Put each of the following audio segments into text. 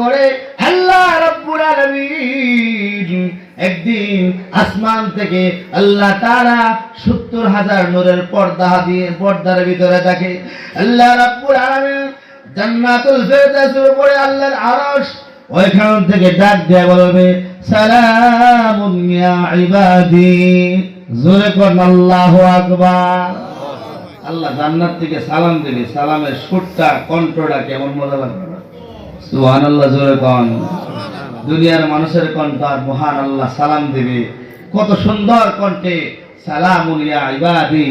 করে আল্লাহ রব্বুল আলামিন, একদিন আসমান থেকে আল্লাহ তারা সত্তর হাজার নূরের পর্দা দিয়ে, পর্দার ভিতরে থাকে আল্লাহ রব্বুল আলামিন, জান্নাতুল ফেরদাউসের উপরে আল্লাহর আরশ, ওইখান থেকে ডাক দিয়ে বলবে সালামুন ইয়া ইবাদি। জোরে করুন আল্লাহু আকবার। আল্লাহ জান্নাত থেকে সালাম দেবে সালামের সুরটা, কণ্ঠটা কেমন মজা লাগবে। সুবহানাল্লাহ, জোরে কন। দুনিয়ার মানুষের কণ্ঠ আর মহান আল্লাহ সালাম দেবে। কত সুন্দর কণ্ঠে সালাম ইবাদি।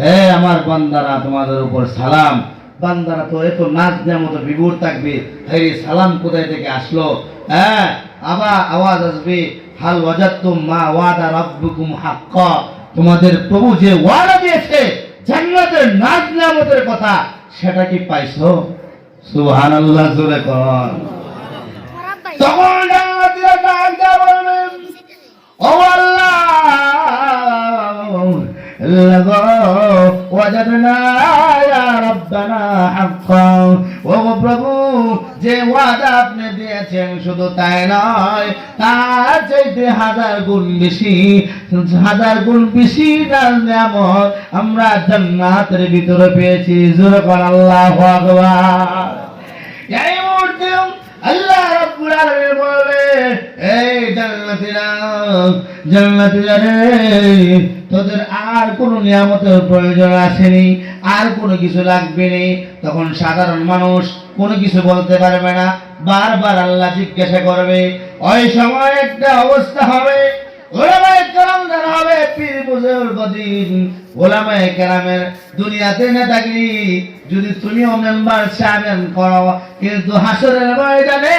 হে আমার বান্দারা, তোমাদের উপর সালাম। বান্দারা তো এত নাচ দেওয়ার মতো বিভোর থাকবে। এই সালাম কোথায় থেকে আসলো? হ্যাঁ আবার আওয়াজ আসবে, হাল ওয়াজাতুম মা ওয়াদা রাব্বুকুম হাক্কা। তোমাদের প্রভু যে ওয়াদা দিয়েছে জান্নাতের নাজ নিয়ামতের কথা, সেটা কি পাইছো? সুবহানাল্লাহ জোরে কর। ও যে ওয়াদা আপনি দিয়েছেন শুধু তাই নয়, তার চাইতে হাজার গুণ বেশি, হাজার গুণ বেশি তার নিয়ামত আমরা জান্নাতের ভিতরে পেয়েছি। জোর কর আল্লাহ ভগবান এই মুহূর্তে আল্লাহ রাব্বুল বলবে এই জান্নাতীরা জান্নাতীরা রে তোদের আর কোনো নিয়ামতের প্রয়োজন আসেনি, আর কোনো কিছু লাগবে নি তখন সাধারণ মানুষ কোনো কিছু বলতে পারবে না, বারবার আল্লাহ জিজ্ঞাসা করবে, ওই সময় একটা অবস্থা হবে দুনিয়াতে যদি তুমিও মেম্বার সাহেব করো, কিন্তু হাসরের ময়দানে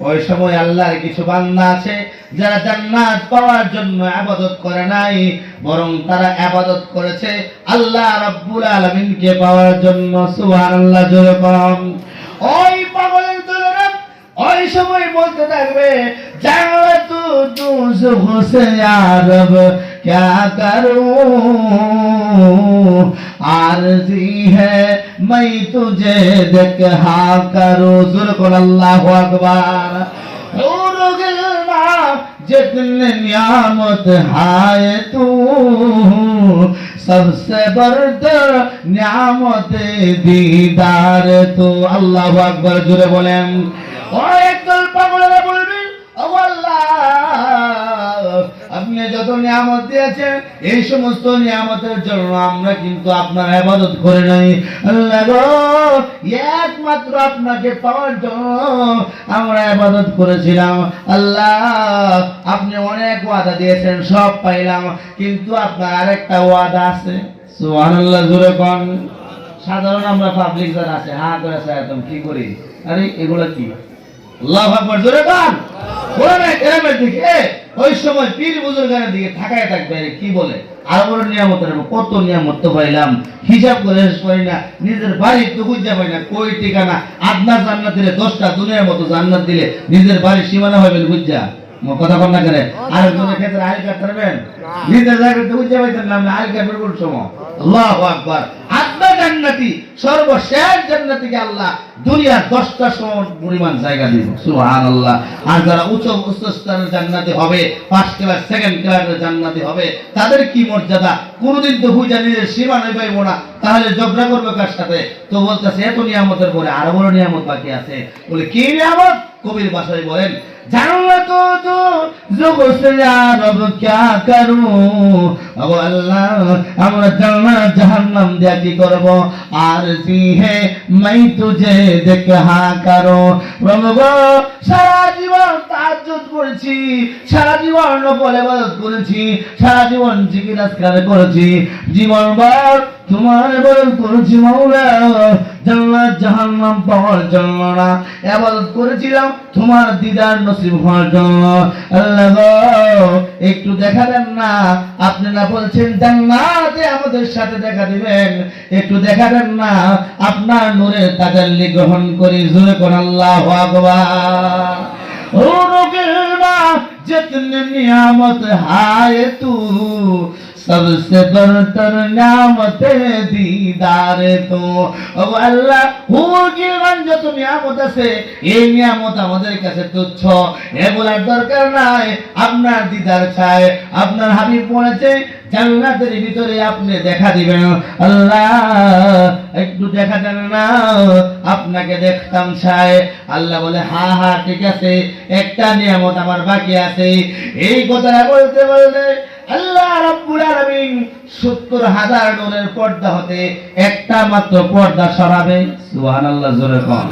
ওই সময় আল্লাহর কিছু বান্দা আছে যারা জান্নাত পাওয়ার জন্য আবাদত করে নাই, বরং তারা আবাদত করেছে আল্লাহ রব্বুল আলমিনকে পাওয়ার জন্য, সুবহানাল্লাহ, জোরে কম ওই পাগলের দলেরা ওই সময় বলতে থাকবে যাও তু তুজ হোসে আরব, ক্যা করু? मैं तुझे देख हा करो जुर को अल्लाह अकबर जितने नियामत हाय तू सबसे बरतर नियामत दीदार तू अल्लाह अकबर जुरे बोलें और एक दल पकड़ যত নিয়ামত দিয়েছেন এই সমস্ত নিয়ামতের জন্য আমরা কিন্তু আপনার আবাদত করে নাই। আল্লাহ একমাত্র আপনাকে পাওয়ার জন্য আমরা আবাদত করেছিলাম। আল্লাহ, আপনি অনেক ওয়াদা দিয়েছেন, সব পাইলাম। কিন্তু আপনার আরেকটা ওয়াদা আছে। সুবহানাল্লাহ, জোরে কোন। সাধারণ আমরা পাবলিক যারা আছে, হা করে আছে একদম কি করি? আরে, এগুলো কি? আল্লাহ আকবার, জোরে কান। কোরআনে কেরামের দিকে। ওই সময় পীর বুজুর্গের দিকে থাকায় থাকবে কি বলে? আর বড় নিয়ামতের কত নিয়ামত তো পাইলাম। হিসাব করে শেষ করি না নিজের বাড়ি তো খুঁজে পাই না কই ঠিকানা? আপনার জান্নাত দিলে দশটা দুনিয়ার মতো জান্নাত দিলে নিজের বাড়ির সীমানা হবেন বুঝছা কথা না করে আর একজনের ক্ষেত্রে আইল নিজের জায়গাতে খুঁজে পাইতেন না আইল কাটবেন কোন সময়? আল্লাহু আকবার। আপনার জান্নাতি সর্বশেষ জান্নাতিকে আল্লাহ দুনিয়ার দশটা সমান পরিমাণ জায়গা দিব। সুহান আল্লাহ আর যারা উচ্চ উচ্চ স্থানের জান্নাতি হবে ফার্স্ট ক্লাস সেকেন্ড ক্লাসের জান্নাতি হবে, তাদের কি মর্যাদা? কোনোদিন তো হুইজা নিজের সীমা নেই পাইবো না। তাহলে ঝগড়া করবে কার সাথে? তো বলতেছে এত নিয়ামতের পরে আরও বড় নিয়ামত বাকি আছে। বলে, কি নিয়ামত? কবির ভাষায় বলেন জানলাকো তো রব ক্যা করু ও আল্লাহ, আমরা জান্নাত জাহান্নাম দিয়া কি করব? আর সি হে মাই তুঝে দেখ হা করো। প্রভু গো, সারা জীবন তাজ্জুদ করেছি, সারা জীবন নফল ইবাদত করেছি, সারা জীবন জিকির আজকার করেছি। জীবন তোমার ইবাদত করেছি মাওলা। জান্নাত জাহান্নাম পাওয়ার জন্য না। ইবাদত করেছিলাম তোমার দিদার নসিব হওয়ার জন্য। আল্লাহ একটু দেখা দেন না। আপনি না বলছেন, জান্নাতে আমাদের সাথে দেখা দিবেন। একটু দেখা দেন না। আপনার নূরে তাজাল্লি গ্রহণ করি। জোরে কোন আল্লাহ আকবার। ও রোগের জিতনে নিয়ামত হায় তু। सबसे बरतर नियामत दीदार তো ও আল্লাহ হুকি যত নিয়ামত আছে এই নিয়ামত আমাদের কাছে তুচ্ছ এগুলার দরকার নাই আপনার দিদার চায় আপনার হাবিব বলেছে জান্নাতের ভিতরে আপনি দেখা দিবেন। আল্লাহ, একটু দেখা দেন না? আপনাকে দেখতাম চাই আল্লাহ বলে, হা হা, ঠিক আছে। একটা নিয়ামত আমার বাকি আছে। এই কথাটা বলতে বলতে আল্লাহ রাব্বুল আলামিন 70 হাজার নূরের পর্দা হতে একটা মাত্র পর্দা সরাবে। সুবহানাল্লাহ, জোরে কোন।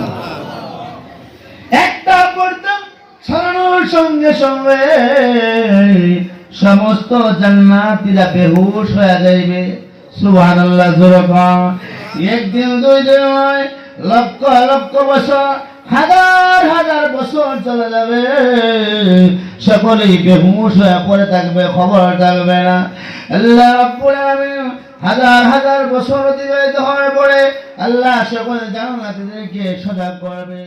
একটা পর্দা সরানোর সঙ্গে সঙ্গে সমস্ত জান্নাতীরা বেহুশ হয়ে যাইবে। সুবহানাল্লাহ, জোরে কোন। একদিন, দুই দিন নয় লক্ষ লক্ষ বছর, হাজার হাজার বছর চলে যাবে। সকলেই বেহুশ হয়ে পড়ে থাকবে, খবর থাকবে না। আল্লাহ রাব্বুল আলামিন হাজার হাজার বছর অতিবাহিত হওয়ার পরে আল্লাহ সকল জান্নাতীদেরকে সজাগ করবে।